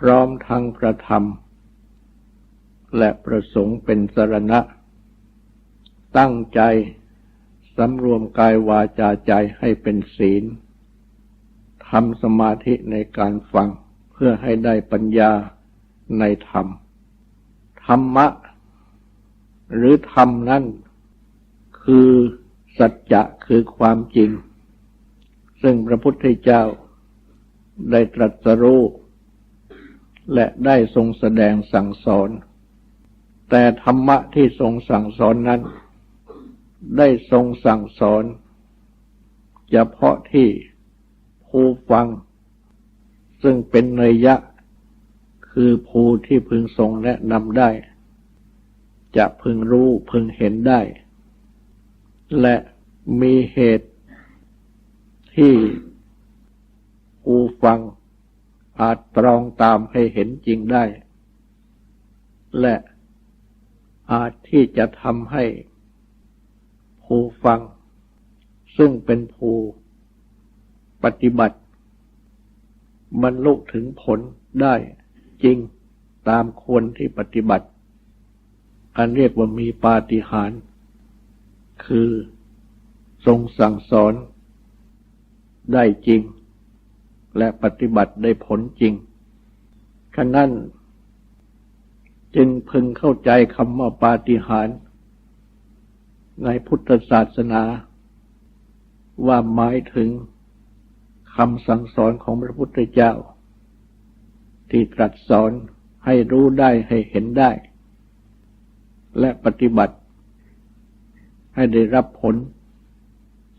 พร้อมทั้งพระธรรมและประสงค์เป็นสรณะ ตั้งใจสำรวมกายวาจาใจให้เป็นศีลทำสมาธิในการฟังเพื่อให้ได้ปัญญาในธรรม ธรรมะ หรือธรรมนั้นคือสัจจะคือความจริง ซึ่งพระพุทธเจ้าได้ตรัสรู้ และได้ทรงแสดงสั่งสอน แต่ธรรมะที่ทรงสั่งสอนนั้น ได้ทรงสั่งสอนเฉพาะที่ผู้ฟัง ซึ่งเป็นเนยยะ คือผู้ที่พึงทรงแนะนำได้ จะพึงรู้พึงเห็นได้ และมีเหตุที่ผู้ฟัง อาจตรองตามให้เห็นจริงได้ และอาจที่จะทำให้ผู้ฟัง ซึ่งเป็นผู้ปฏิบัติบรรลุถึงผลได้จริงตามควรที่ปฏิบัติ อันเรียกว่ามีปาฏิหาริย์คือทรงสั่งสอนได้จริง และปฏิบัติได้ผลจริงขนั้นจึงพึงเข้าใจคำว่าปาฏิหาริย์ในพุทธศาสนาว่าหมายถึงคำสั่งสอนของพระพุทธเจ้า ที่ตรัสสอนให้รู้ได้ให้เห็นได้ และปฏิบัติให้ได้รับผล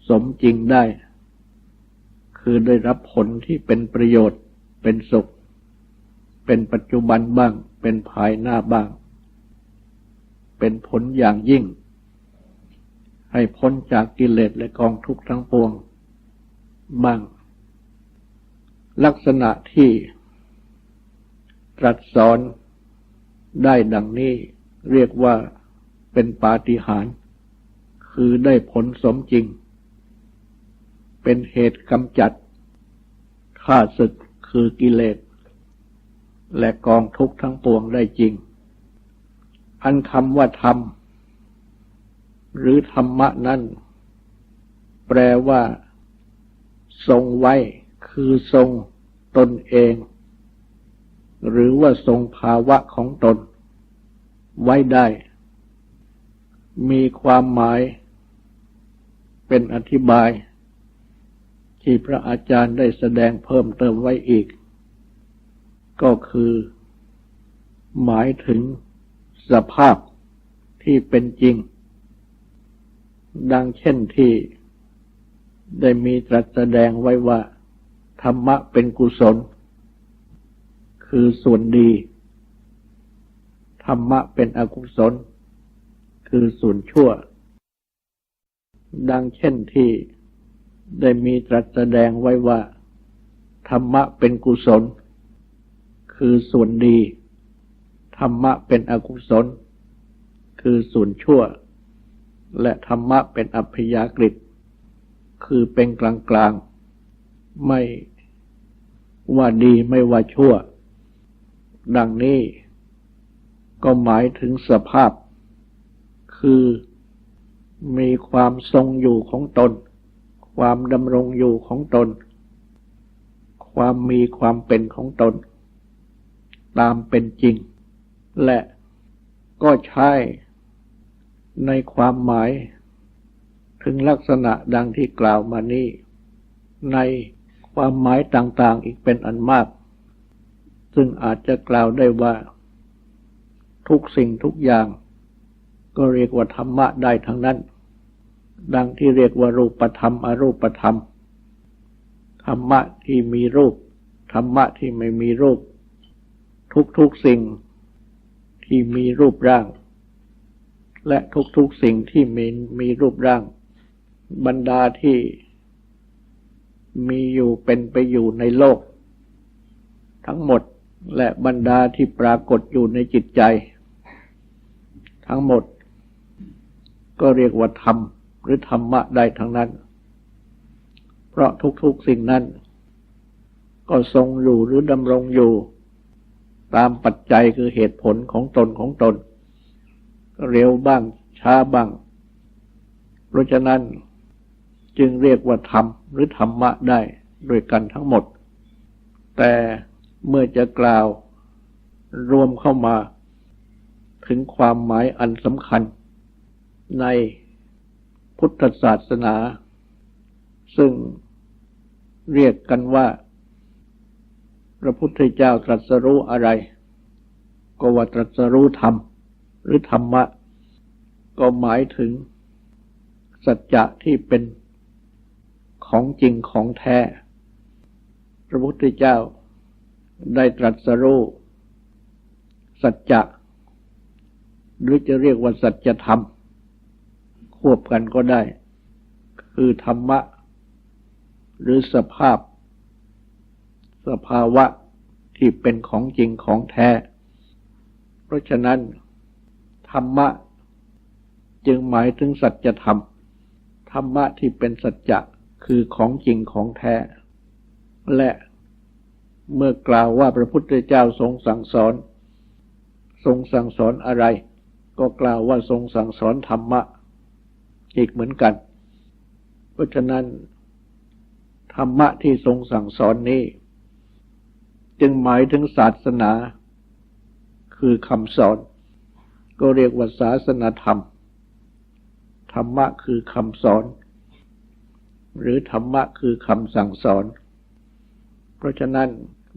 สมจริงได้ คือได้รับผลที่เป็นประโยชน์ เป็นสุข เป็นปัจจุบันบ้าง เป็นภายหน้าบ้าง เป็นผลอย่างยิ่ง ให้พ้นจากกิเลสและกองทุกข์ทั้งปวง บ้าง ลักษณะที่ตรัสสอนได้ดังนี้เรียกว่าเป็นปาฏิหาริย์คือได้ผลสมจริง เป็นเหตุกำจัดข้าศึกคือกิเลส และกองทุกข์ทั้งปวงได้จริง อันคำว่าธรรม หรือธรรมะนั้นแปลว่า ทรงไว้ คือทรงตนเอง หรือว่าทรงภาวะของตน ไว้ได้ มีความหมาย เป็นอธิบาย ที่พระอาจารย์ได้แสดงเพิ่มเติมไว้อีก ก็คือ หมายถึงสภาพที่เป็นจริง ดังเช่นที่ได้มีตรัสแสดงไว้ว่า ธรรมะเป็นกุศล คือส่วนดี ธรรมะเป็นอกุศล คือส่วนชั่ว ดังเช่นที่ ได้มีตรัสแสดงไว้ว่า ธรรมะเป็นกุศล คือส่วนดี ธรรมะเป็นอกุศล คือส่วนชั่ว และธรรมะเป็นอัพยากฤิคือเป็นกลางกลางไม่ว่าดีไม่ว่าชั่ว ดังนี้ก็หมายถึงสภาพ คือมีความทรงอยู่ของตน ความดำรงอยู่ของตน ความมีความเป็นของตน ตามเป็นจริง และก็ใช้ในความหมาย ถึงลักษณะดังที่กล่าวมานี้ ในความหมายต่าง ๆ อีกเป็นอันมาก ซึ่งอาจจะกล่าวได้ว่า ทุกสิ่งทุกอย่าง ก็เรียกว่าธรรมะได้ทั้งนั้น ดังที่เรียกว่ารูปธรรมอรูปธรรม ธรรมะที่มีรูป ธรรมะที่ไม่มีรูป ทุกๆสิ่งที่มีรูปร่าง และทุกๆสิ่งที่มีมีรูปร่าง บรรดาที่มีอยู่เป็นไปอยู่ในโลก ทั้งหมดและบรรดาที่ปรากฏอยู่ในจิตใจ ทั้งหมด ก็เรียกว่าธรรม หรือธรรมะได้ทั้งนั้น เพราะทุกๆสิ่งนั้น ก็ทรงอยู่หรือดำรงอยู่ ตามปัจจัยคือเหตุผลของตนของตน เร็วบ้างช้าบ้าง เพราะฉะนั้นจึงเรียกว่าธรรมหรือธรรมะได้โดยกันทั้งหมด แต่เมื่อจะกล่าวรวมเข้ามา ถึงความหมายอันสำคัญใน พุทธศาสนา ซึ่งเรียกกันว่า พระพุทธเจ้าตรัสรู้อะไร ก็ว่าตรัสรู้ธรรม หรือธรรมะ ก็หมายถึง สัจจะที่เป็นของจริงของแท้ พระพุทธเจ้าได้ตรัสรู้สัจจะ หรือจะเรียกว่าสัจธรรม ควบกันก็ได้ คือธรรมะ หรือสภาพ สภาวะที่เป็นของจริงของแท้ เพราะฉะนั้น ธรรมะ จึงหมายถึงสัจธรรม ธรรมะที่เป็นสัจจะคือของจริงของแท้ และเมื่อกล่าวว่าพระพุทธเจ้าทรงสั่งสอน ทรงสั่งสอนอะไร ก็กล่าวว่าทรงสั่งสอนธรรมะ อีกเหมือนกัน เพราะฉะนั้น ธรรมะที่ทรงสั่งสอนนี้ จึงหมายถึงศาสนา คือคำสอน ก็เรียกว่าศาสนาธรรม ธรรมะคือคำสอน หรือธรรมะคือคำสั่งสอน เพราะฉะนั้น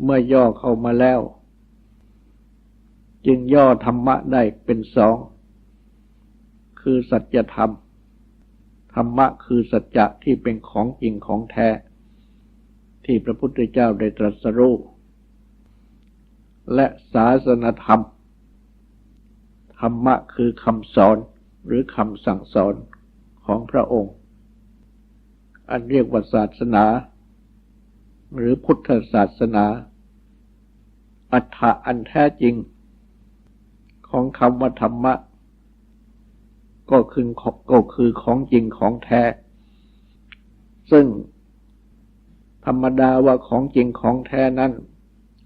เมื่อย่อเข้ามาแล้ว จึงย่อธรรมะได้เป็นสอง คือสัจธรรม ธรรมะคือสัจจะที่เป็นของจริงของแท้ ที่พระพุทธเจ้าได้ตรัสรู้และศาสนธรรม ธรรมะคือคำสอนหรือคำสั่งสอนของพระองค์ อันเรียกว่าศาสนา หรือพุทธศาสนา อัฏฐะอันแท้จริง ของคำว่าธรรมะ ก็คือก็คือของจริงของแท้ ซึ่งธรรมดาว่าของจริงของแท้นั้น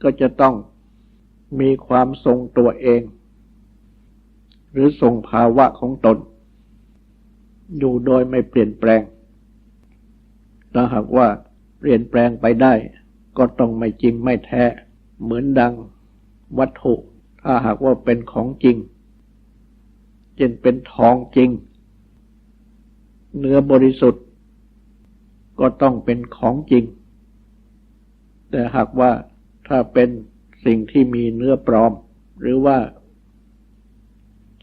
ก็จะต้องมีความทรงตัวเอง หรือทรงภาวะของตน อยู่โดยไม่เปลี่ยนแปลงถ้าหากว่าเปลี่ยนแปลงไปได้ ก็ต้องไม่จริงไม่แท้ เหมือนดังวัตถุ ถ้าหากว่าเป็นของจริง เช่นเป็นทองจริง เนื้อบริสุทธิ์ ก็ต้องเป็นของจริง แต่หากว่าถ้าเป็นสิ่งที่มีเนื้อปลอม หรือว่า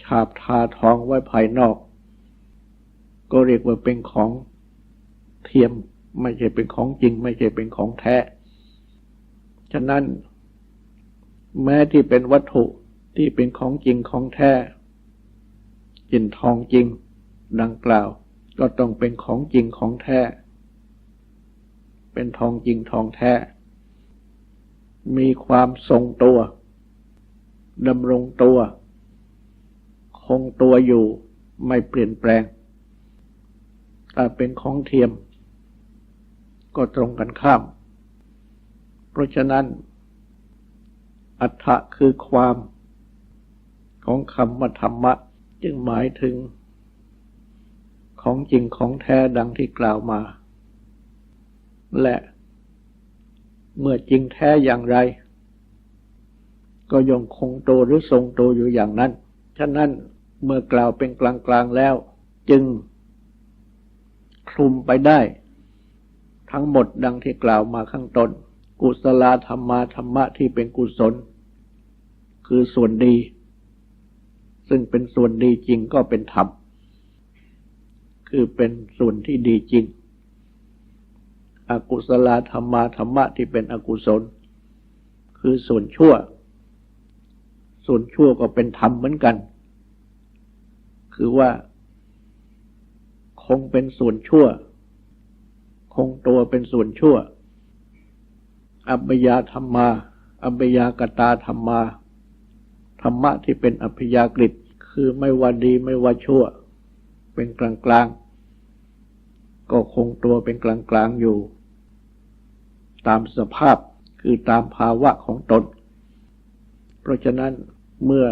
ฉาบทาทองไว้ภายนอก ก็เรียกว่าเป็นของเทียมไม่ใช่เป็นของจริง ไม่ใช่เป็นของแท้ ฉะนั้น แม้ที่เป็นวัตถุที่เป็นของจริงของแท้ จินทองจริง ดังกล่าวก็ต้องเป็นของจริงของแท้ เป็นทองจริงทองแท้ มีความทรงตัวดำรงตัว คงตัวอยู่ไม่เปลี่ยนแปลง ถ้าเป็นของเทียม ก็ตรงกันข้าม เพราะฉะนั้น อัฏฐะคือความของคำว่าธรรมะ จึงหมายถึง ของจริงของแท้ดังที่กล่าวมา และเมื่อจริงแท้อย่างไร ก็ยังคงโตหรือทรงโตอยู่อย่างนั้น ฉะนั้นเมื่อกล่าวเป็นกลางๆแล้ว จึง คลุมไปได้ ทั้งหมดดังที่กล่าวมาข้างต้นกุศลธรรมาธรรมะที่เป็นกุศล คือส่วนดี ซึ่งเป็นส่วนดีจริงก็เป็นธรรม คือเป็นส่วนที่ดีจริง อกุศลธรรมาธรรมะที่เป็นอกุศล คือส่วนชั่ว ส่วนชั่วก็เป็นธรรมเหมือนกัน คือว่า คงเป็นส่วนชั่ว คงตัวเป็นส่วนชั่ว อัปยาธรรมา อัปยากตาธรรมา ธรรมะที่เป็นอัพยากฤิคือไม่ว่าดีไม่ว่าชั่ว เป็นกลางกลางก็คงตัวเป็นกลางกลางอยู่ ตามสภาพคือตามภาวะของตน เพราะฉะนั้นเมื่อ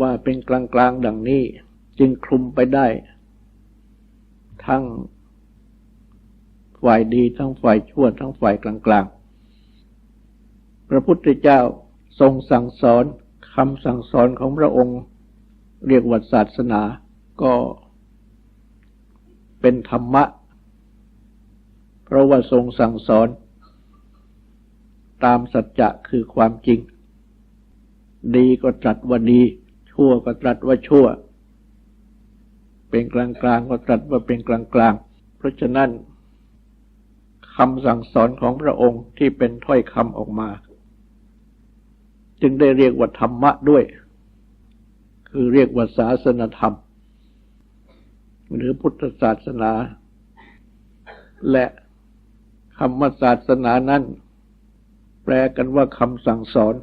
ว่าเป็นกลางกลางดังนี้ จึงคลุมไปได้ ทั้งฝ่ายดีทั้งฝ่ายชั่วทั้งฝ่ายกลางกลางพระพุทธเจ้า ทรงสั่งสอนคำสั่งสอนของพระองค์ เรียกว่าศาสนาก็เป็นธรรมะ เพราะว่าทรงสั่งสอน ตามสัจจะคือความจริง ดีก็ตรัสว่าดี ชั่วก็ตรัสว่าชั่ว เป็นกลางกลางก็ตรัสว่าเป็นกลางกลางเพราะฉะนั้นคำสั่งสอนของพระองค์ที่เป็นถ้อยคำออกมา จึงได้เรียกว่าธรรมะด้วย คือเรียกว่าศาสนธรรม หรือพุทธศาสนา และคำว่าศาสนานั้น แปลกันว่าคำสั่งสอน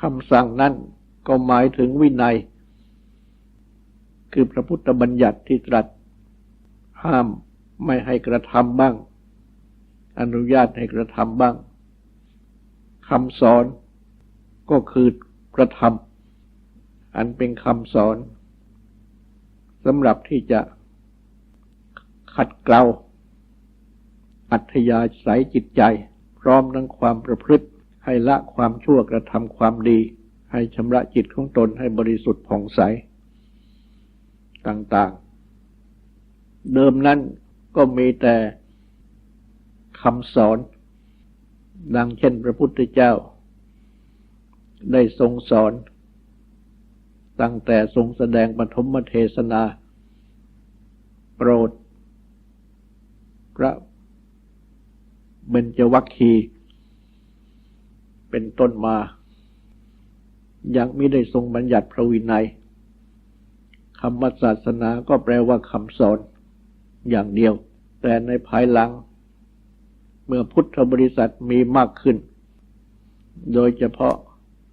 คำสั่งนั้นก็หมายถึงวินัย คือพระพุทธบัญญัติที่ตรัส ห้ามไม่ให้กระทำบ้าง อนุญาตให้กระทำบ้างคำสอน ก็คือกระทำอันเป็นคำสอนสำหรับที่จะขัดเกลาอัธยาศัยจิตใจ พร้อมทั้งความประพฤติให้ละความชั่วกระทำความดี ให้ชำระจิตของตนให้บริสุทธิ์ผ่องใส ต่างๆ เดิมนั้นก็มีแต่คำสอน ดังเช่นพระพุทธเจ้า ได้ทรงสอน ตั้งแต่ทรงแสดงปฐมเทศนา โปรด พระเบญจวัคคีเป็นต้นมา ยังไม่ได้ทรงบัญญัติพระวินัยคำว่าศาสนาก็แปลว่าคำสอนอย่างเดียว แต่ในภายหลัง เมื่อพุทธบริษัทมีมากขึ้น โดยเฉพาะ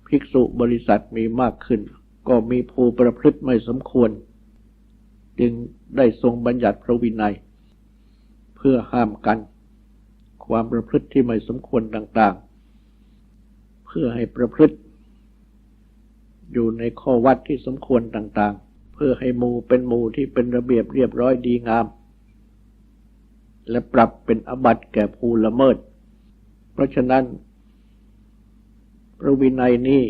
ภิกษุบริษัทมีมากขึ้น ก็มีภูประพฤติไม่สมควร จึงได้ทรงบัญญัติพระวินัย เพื่อห้ามกัน ความประพฤติที่ไม่สมควรต่าง ๆ เพื่อให้ประพฤติ อยู่ในข้อวัดที่สมควรต่าง ๆ เพื่อให้หมู่เป็นหมู่ที่เป็นระเบียบเรียบร้อยดีงาม และปรับเป็นอบัติแก่ผู้ละเมิด เพราะฉะนั้น พระวินัยนี้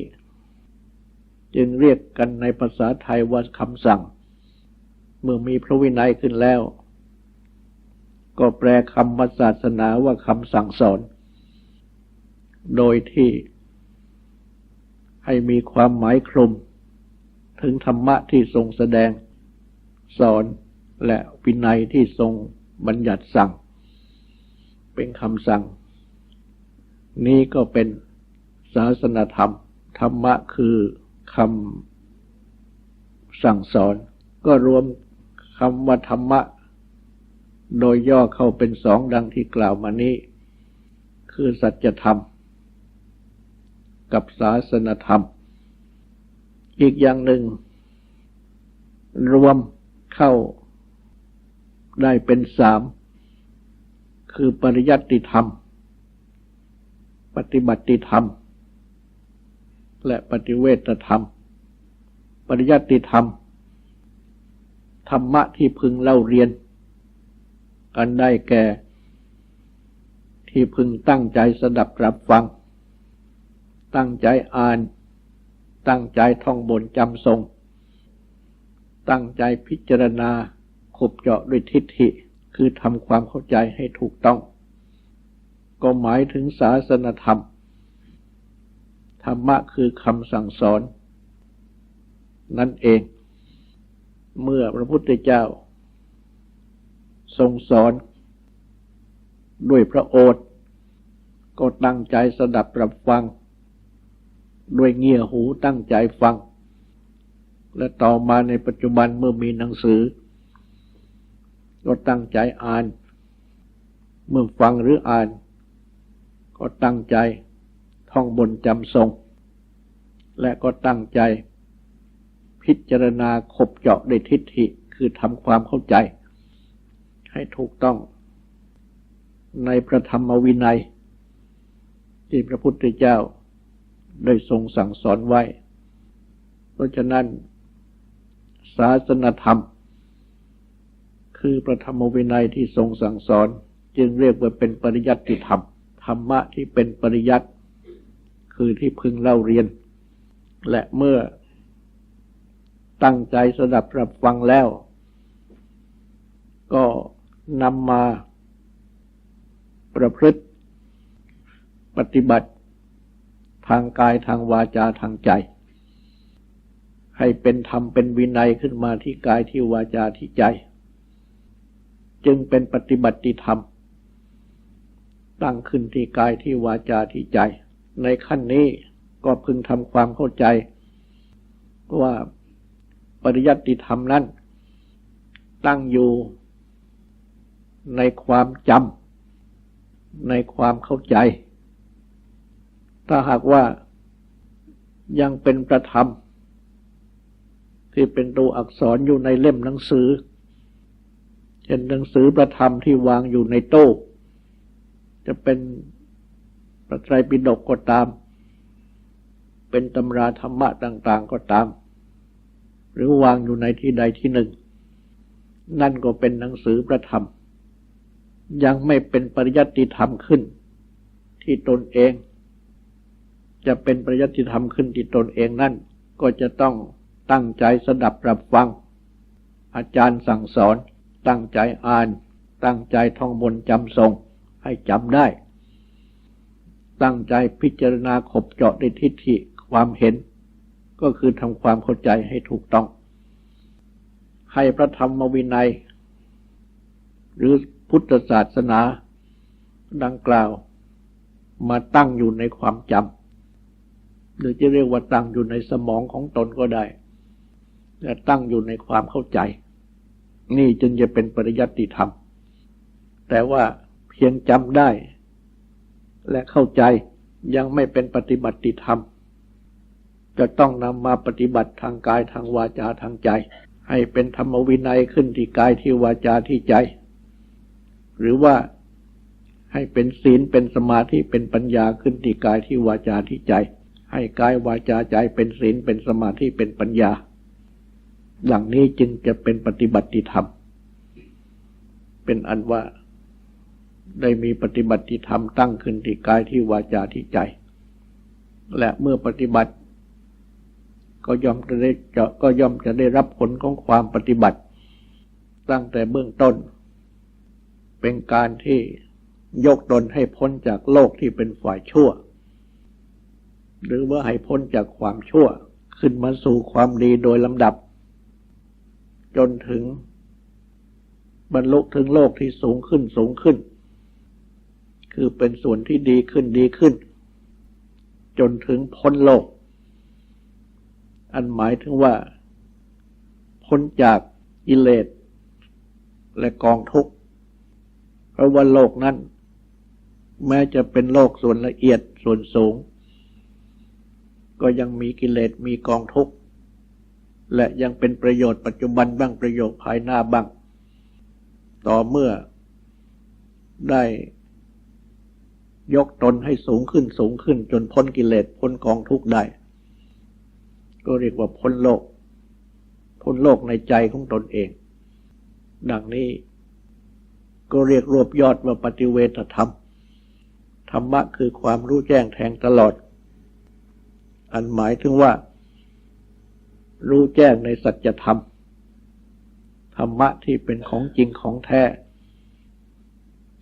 จึงเรียกกันในภาษาไทยว่าคำสั่ง เมื่อมีพระวินัยขึ้นแล้ว ก็แปลคำว่าศาสนาว่าคำสั่งสอน โดยที่ให้มีความหมายคลุม ถึงธรรมะที่ทรงแสดงสอนและวินัยที่ทรงบัญญัติสั่ง เป็นคำสั่ง นี้ก็เป็น ศาสนธรรม ธรรมะคือคำสั่งสอน ก็รวมคำว่าธรรมะ โดยย่อเข้าเป็นสองดังที่กล่าวมานี้ คือสัจธรรม กับศาสนธรรม อีกอย่างหนึ่ง รวมเข้าได้เป็นสาม คือปริยัติธรรม ปฏิบัติธรรม และปฏิเวทธรรม ปริยัติธรรม ธรรมะที่พึงเล่าเรียน อันได้แก่ ที่พึงตั้งใจสดับรับฟัง ตั้งใจอ่าน ตั้งใจท่องบนจำทรง ตั้งใจพิจารณาขบเจาะด้วยทิฏฐิคือทำความเข้าใจให้ถูกต้อง ก็หมายถึงศาสนธรรม ธรรมะคือคำสั่งสอน นั่นเอง เมื่อพระพุทธเจ้า ทรงสอน ด้วยพระโอษฐ์ก็ตั้งใจสดับรับฟัง ด้วยเงี่ยหูตั้งใจฟัง และต่อมาในปัจจุบันเมื่อมีหนังสือ ก็ตั้งใจอ่าน เมื่อฟังหรืออ่าน ก็ตั้งใจ ท่องบนจำทรง และก็ตั้งใจ พิจารณาขบเจาะด้ทิฏฐิคือทำความเข้าใจ ให้ถูกต้องในพระธรรมวินัย ที่พระพุทธเจ้าได้ทรงสั่งสอนไว้ เพราะฉะนั้น ศาสนธรรม คือพระธรรมวินัยที่ทรงสั่งสอน จึงเรียกว่าเป็นปริยัติธรรม ธรรมะที่เป็นปริยัติ คือที่พึงเล่าเรียน และเมื่อตั้งใจสดับรับฟังแล้ว ก็นำมาประพฤติปฏิบัติทางกายทางวาจาทางใจ ให้เป็นธรรมเป็นวินัยขึ้นมาที่กายที่วาจาที่ใจ จึงเป็นปฏิบัติธรรม ตั้งขึ้นที่กายที่วาจาที่ใจ ในขั้นนี้ก็พึงทำความเข้าใจ ว่าปริยัติธรรมนั้น ตั้งอยู่ในความจำในความเข้าใจ ถ้าหากว่ายังเป็นประธรรม ที่เป็นตัวอักษรอยู่ในเล่มหนังสือ เช่นหนังสือประธรรมที่วางอยู่ในโต๊ะจะเป็น พระไตรปิฎกก็ตาม เป็นตำราธรรมะต่าง ๆ ก็ตาม หรือวางอยู่ในที่ใดที่หนึ่ง นั่นก็เป็นหนังสือประธรรม ยังไม่เป็นปริยัติธรรมขึ้น ที่ตนเอง จะเป็นประยัติธรรมขึ้นที่ตนเองนั่น ก็จะต้องตั้งใจสดับรับฟัง อาจารย์สั่งสอน ตั้งใจอ่าน ตั้งใจท่องบนจำทรงให้จำได้ ตั้งใจพิจารณาขบเจาะในทิฏฐิความเห็น ก็คือทำความเข้าใจให้ถูกต้อง ให้พระธรรมวินัย หรือพุทธศาสนาดังกล่าว มาตั้งอยู่ในความจำหรือจะเรียกว่าตั้งอยู่ในสมองของตนก็ได้และตั้งอยู่ในความเข้าใจ นี่จึงจะเป็นปริยัติธรรม แต่ว่าเพียงจำได้ และเข้าใจยังไม่เป็นปฏิบัติธรรม จะต้องนำมาปฏิบัติทางกายทางวาจาทางใจ ให้เป็นธรรมวินัยขึ้นที่กายที่วาจาที่ใจ หรือว่าให้เป็นศีลเป็นสมาธิเป็นปัญญาขึ้นที่กายที่วาจาที่ใจ ให้กายวาจาใจเป็นศีลเป็นสมาธิเป็นปัญญา หลังนี้จึงจะเป็นปฏิบัติธรรม เป็นอันว่า ได้มีปฏิบัติธรรมตั้งขึ้นที่กายที่วาจาที่ใจ และเมื่อปฏิบัติ ก็ย่อมจะได้จะก็ย่อมจะได้รับผลของความปฏิบัติ ตั้งแต่เบื้องต้น เป็นการที่ยกตนให้พ้นจากโลกที่เป็นฝ่ายชั่ว หรือว่าให้พ้นจากความชั่ว ขึ้นมาสู่ความดีโดยลำดับ จนถึงบรรลุถึงโลกที่สูงขึ้นสูงขึ้น คือเป็นส่วนที่ดีขึ้นดีขึ้น จนถึงพ้นโลก อันหมายถึงว่า พ้นจากอิเลสและกองทุกข์ เพราะว่าโลกนั้น แม้จะเป็นโลกส่วนละเอียดส่วนสูง ก็ยังมีกิเลสมีกองทุกข์ และยังเป็นประโยชน์ปัจจุบันบ้างประโยชน์ภายหน้าบ้าง ต่อเมื่อได้ ยกตนให้สูงขึ้นสูงขึ้น จนพ้นกิเลสพ้นกองทุกข์ได้ ก็เรียกว่าพ้นโลก พ้นโลกในใจของตนเอง ดังนี้ก็เรียกรวบยอดว่าปฏิเวทธรรม ธรรมะคือความรู้แจ้งแทงตลอด อันหมายถึงว่า รู้แจ้งในสัจธรรม ธรรมะที่เป็นของจริงของแท้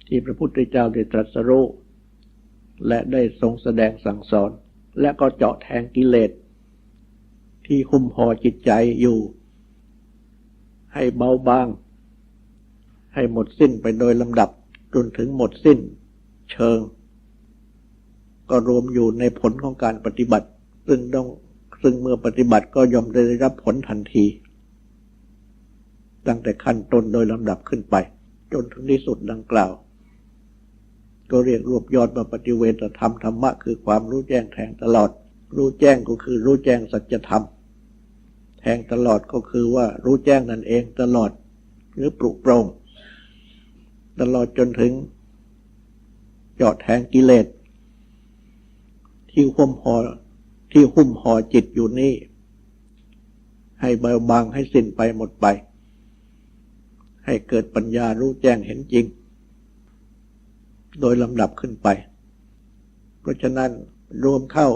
ที่พระพุทธเจ้าได้ตรัสรู้ และได้ทรงแสดงสั่งสอน และก็เจาะแทงกิเลส ที่หุ้มห่อจิตใจอยู่ ให้เบาบาง ให้หมดสิ้นไปโดยลำดับจนถึงหมดสิ้น เชิง ก็รวมอยู่ในผลของการปฏิบัติ ซึ่งต้องซึ่งเมื่อปฏิบัติก็ย่อมได้รับผลทันที ตั้งแต่ขั้นต้นโดยลำดับขึ้นไป จนถึงที่สุดดังกล่าว ก็เรียกรวบยอดมาปฏิเวทธรรมธรรมะคือความรู้แจ้งแทงตลอด รู้แจ้งก็คือรู้แจ้งสัจธรรม แทงตลอดก็คือว่ารู้แจ้งนั่นเองตลอด หรือปลุกโปรงตลอดจนถึงเจาะแทงกิเลสที่หุ้มห่อที่หุ้มห่อจิตอยู่นี่ ให้เบาบางให้สิ้นไปหมดไป ให้เกิดปัญญารู้แจ้งเห็นจริง โดยลำดับขึ้นไป เพราะฉะนั้นรวมเข้า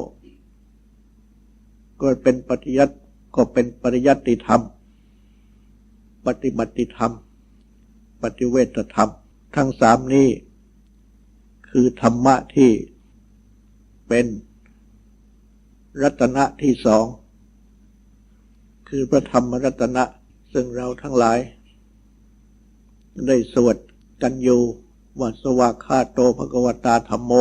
ก็เป็นปฏิยัติก็เป็นปริยัติธรรม ปฏิบัติธรรม ปฏิเวทธรรม ทั้งสามนี้ คือธรรมะที่เป็นรัตนะที่สอง คือพระธรรมรัตนะซึ่งเราทั้งหลาย ได้สวดกันอยู่ ว่าสวากขาโตภกวตาธรรมโม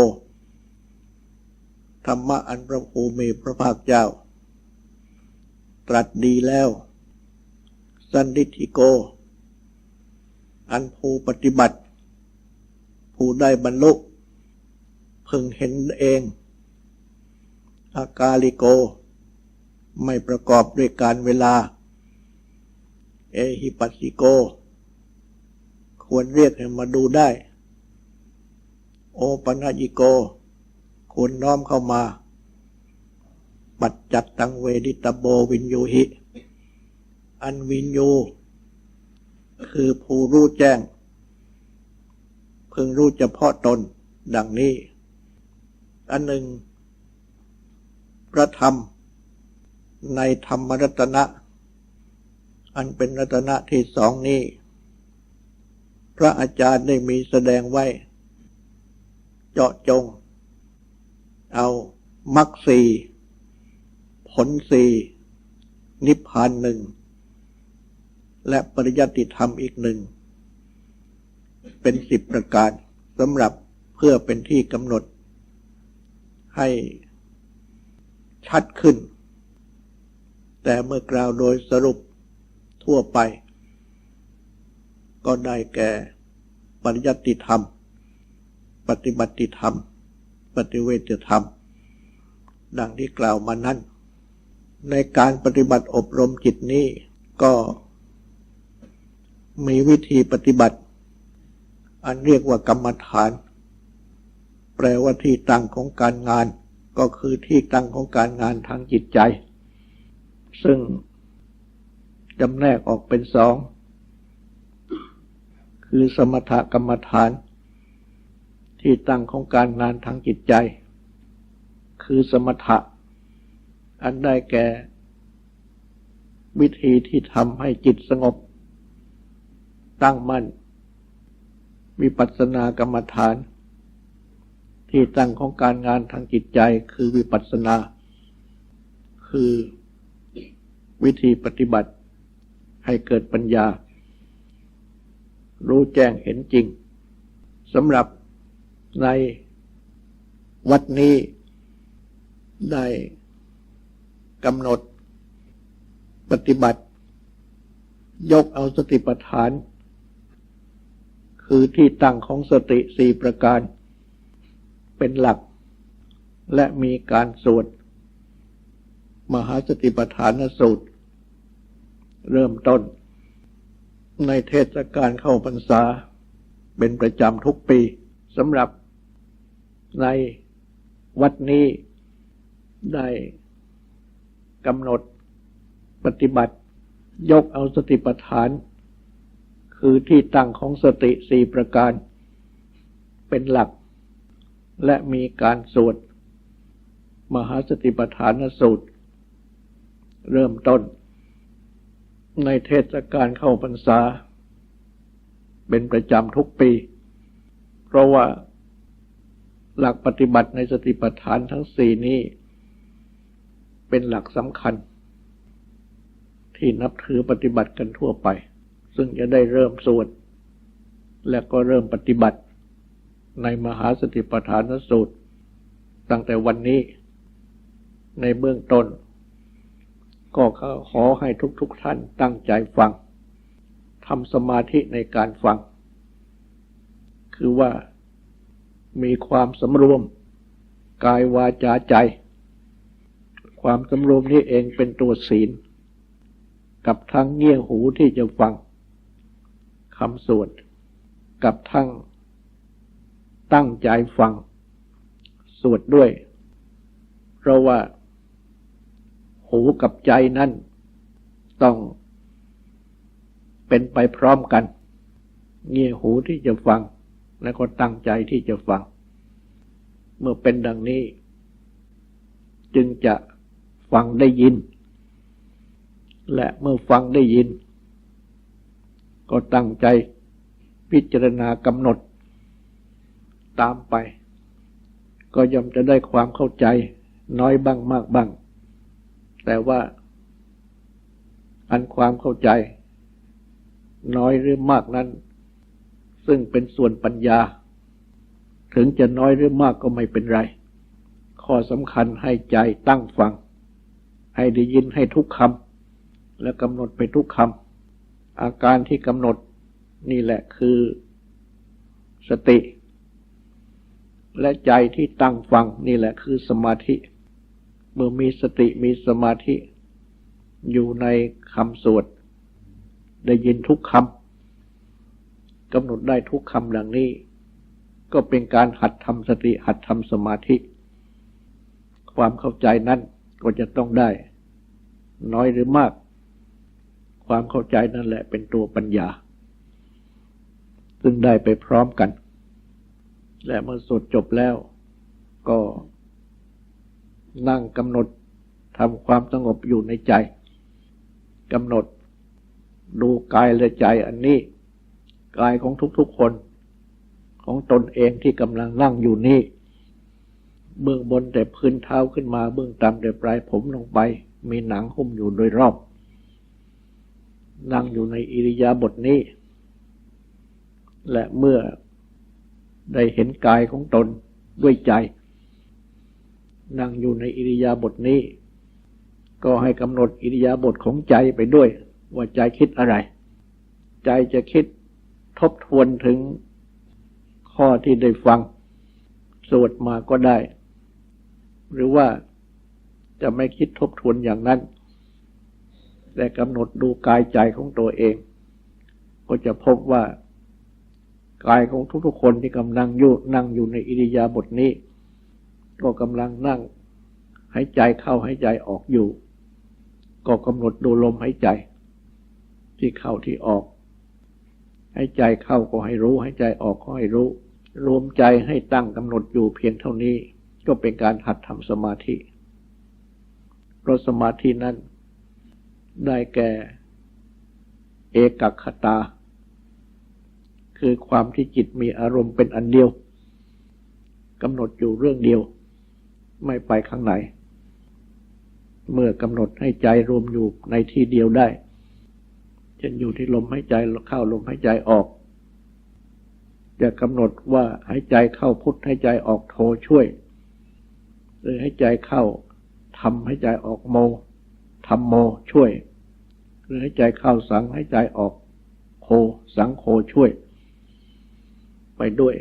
ธรรมะอันพระภูมิพระภาคเจ้า ตรัสดีแล้ว สันดิธิโก อันภูปฏิบัติ ผู้ได้บรรลุพึงเห็นเอง อากาลิโก ไม่ประกอบด้วยการเวลา เอหิปัสสิโก ควรเรียกให้มาดูได้ โอปัญิโกควรน้อมเข้ามา ปัจจัตตังเวดิตโบวินยูหิ อันวินยู คือผู้รู้แจ้ง พึงรู้เฉพาะตนดังนี้ อันหนึ่ง พระธรรม ในธรรมรัตนะ อันเป็นรัตนะที่สองนี้ พระอาจารย์ได้มีแสดงไว้ เจาะจง เอามักสีผลสีนิพพานหนึ่ง และปริยัติธรรมอีกหนึ่ง เป็นสิบประการสำหรับเพื่อเป็นที่กำหนด ให้ชัดขึ้น แต่เมื่อกล่าวโดยสรุปทั่วไป ก็ได้แก่ปริยัติธรรม ปฏิบัติธรรม ปฏิเวทธรรม ดังที่กล่าวมานั้น ในการปฏิบัติอบรมจิตนี้ก็มีวิธีปฏิบัติ อันเรียกว่ากรรมฐาน แปลว่าที่ตั้งของการงาน ก็คือที่ตั้งของการงานทางจิตใจ ซึ่งจำแนกออกเป็นสอง คือสมถกรรมฐาน ที่ตั้งของการงานทางจิตใจ คือสมถะ อันได้แก่ วิธีที่ทำให้จิตสงบ ตั้งมั่น วิปัสสนากรรมฐาน ที่ตั้งของการงานทางจิตใจคือวิปัสสนา คือวิธีปฏิบัติให้เกิดปัญญา รู้แจ้งเห็นจริงสำหรับ ในวัดนี้ได้กำหนดปฏิบัติ ยกเอาสติปัฏฐาน คือที่ตั้งของสติสี่ประการ เป็นหลัก และมีการสวดมหาสติปัฏฐานสูตร เริ่มต้น ในเทศกาลเข้าพรรษา เป็นประจำทุกปีสำหรับ ในวัดนี้ได้กำหนดปฏิบัติ ยกเอาสติปัฏฐาน คือที่ตั้งของสติสี่ประการ เป็นหลัก และมีการสวดมหาสติปัฏฐานสูตร เริ่มต้น ในเทศกาลเข้าพรรษา เป็นประจำทุกปี เพราะว่า หลักปฏิบัติในสติปัฏฐานทั้งสี่นี้ เป็นหลักสำคัญ ที่นับถือปฏิบัติกันทั่วไป ซึ่งจะได้เริ่มสวดและก็เริ่มปฏิบัติ ในมหาสติปัฏฐานสูตร ตั้งแต่วันนี้ ในเบื้องต้น ก็ขอให้ทุกๆทท่านตั้งใจฟังทำสมาธิในการฟัง คือว่า มีความสำรวม กายวาจาใจ ความสำรวมนี้เองเป็นตัวศีล กับทั้งเงี่ยหูที่จะฟังคำสวด กับทั้งตั้งใจฟัง สวดด้วย เพราะว่า หูกับใจนั้นต้องเป็นไปพร้อมกัน เงี่ยหูที่จะฟัง และก็ตั้งใจที่จะฟัง เมื่อเป็นดังนี้ จึงจะฟังได้ยิน และเมื่อฟังได้ยิน ก็ตั้งใจพิจารณากำหนด ตามไป ก็ย่อมจะได้ความเข้าใจน้อยบ้างมากบ้าง แต่ว่า อันความเข้าใจ น้อยหรือมากนั้น ซึ่งเป็นส่วนปัญญา ถึงจะน้อยหรือมากก็ไม่เป็นไร ข้อสำคัญให้ใจตั้งฟัง ให้ได้ยินให้ทุกคำและกำหนดไปทุกคำอาการที่กำหนดนี่แหละคือสติ และใจที่ตั้งฟังนี่แหละคือสมาธิ เมื่อมีสติมีสมาธิ อยู่ในคำสวด ได้ยินทุกคำ กำหนดได้ทุกคำดังนี้ ก็เป็นการหัดทำสติหัดทำสมาธิ ความเข้าใจนั้นก็จะต้องได้ น้อยหรือมาก ความเข้าใจนั่นแหละเป็นตัวปัญญา ซึ่งได้ไปพร้อมกัน และเมื่อสวดจบแล้ว ก็นั่งกำหนดทำความสงบอยู่ในใจกำหนดดูกายและใจอันนี้ กายของทุกๆคน ของตนเองที่กำลังนั่งอยู่นี่เบื้องบนแต่พื้นเท้าขึ้นมา เบื้องต่ำแต่ปลายผมลงไป มีหนังหุ้มอยู่โดยรอบ นั่งอยู่ในอิริยาบถนี้ และเมื่อได้เห็นกายของตนด้วยใจ นั่งอยู่ในอิริยาบถนี้ ก็ให้กำหนดอิริยาบถของใจไปด้วย ว่าใจคิดอะไร ใจจะคิด ทบทวนถึงข้อที่ได้ฟังสวดมาก็ได้ หรือว่าจะไม่คิดทบทวนอย่างนั้น แต่กำหนดดูกายใจของตัวเอง ก็จะพบว่ากายของทุกๆคนที่กำลังอยู่นั่งอยู่ในอิริยาบถนี้ ก็กำลังนั่งหายใจเข้าหายใจออกอยู่ ก็กำหนดดูลมหายใจ ที่เข้าที่ออก ใหายใจเข้าก็ให้รู้ ใหายใจออกก็ให้รู้ รวมใจให้ตั้งกำหนดอยู่เพียงเท่านี้ ก็เป็นการหัดทำสมาธิเพราะสมาธินั้น ได้แก่ เอกคตา คือความที่จิตมีอารมณ์เป็นอันเดียวกำหนดอยู่เรื่องเดียว ไม่ไปข้างไหน เมื่อกำหนดให้ใจรวมอยู่ในที่เดียวได้ จะอยู่ที่ลมหายใจเข้าลมหายใจออก จะกำหนดว่าหายใจเข้าพุทธหายใจออกโทช่วย หรือหายใจเข้าทำหายใจออกโมทำโมช่วย หรือหายใจเข้าสังหายใจออกโคสังโคช่วย ไปด้วย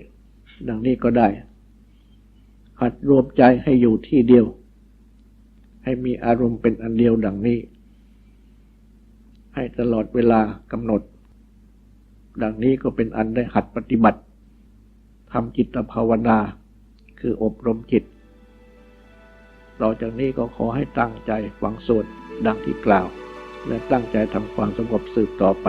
ดังนี้ก็ได้ หัดรวมใจให้อยู่ที่เดียว ให้มีอารมณ์เป็นอันเดียวดังนี้ ให้ตลอดเวลากำหนด ดังนี้ก็เป็นอันได้หัดปฏิบัติทำจิตภาวนา คืออบรมจิต ต่อจากนี้ก็ขอให้ตั้งใจฟังสวดดังที่กล่าว และตั้งใจทำความสงบสืบต่อไป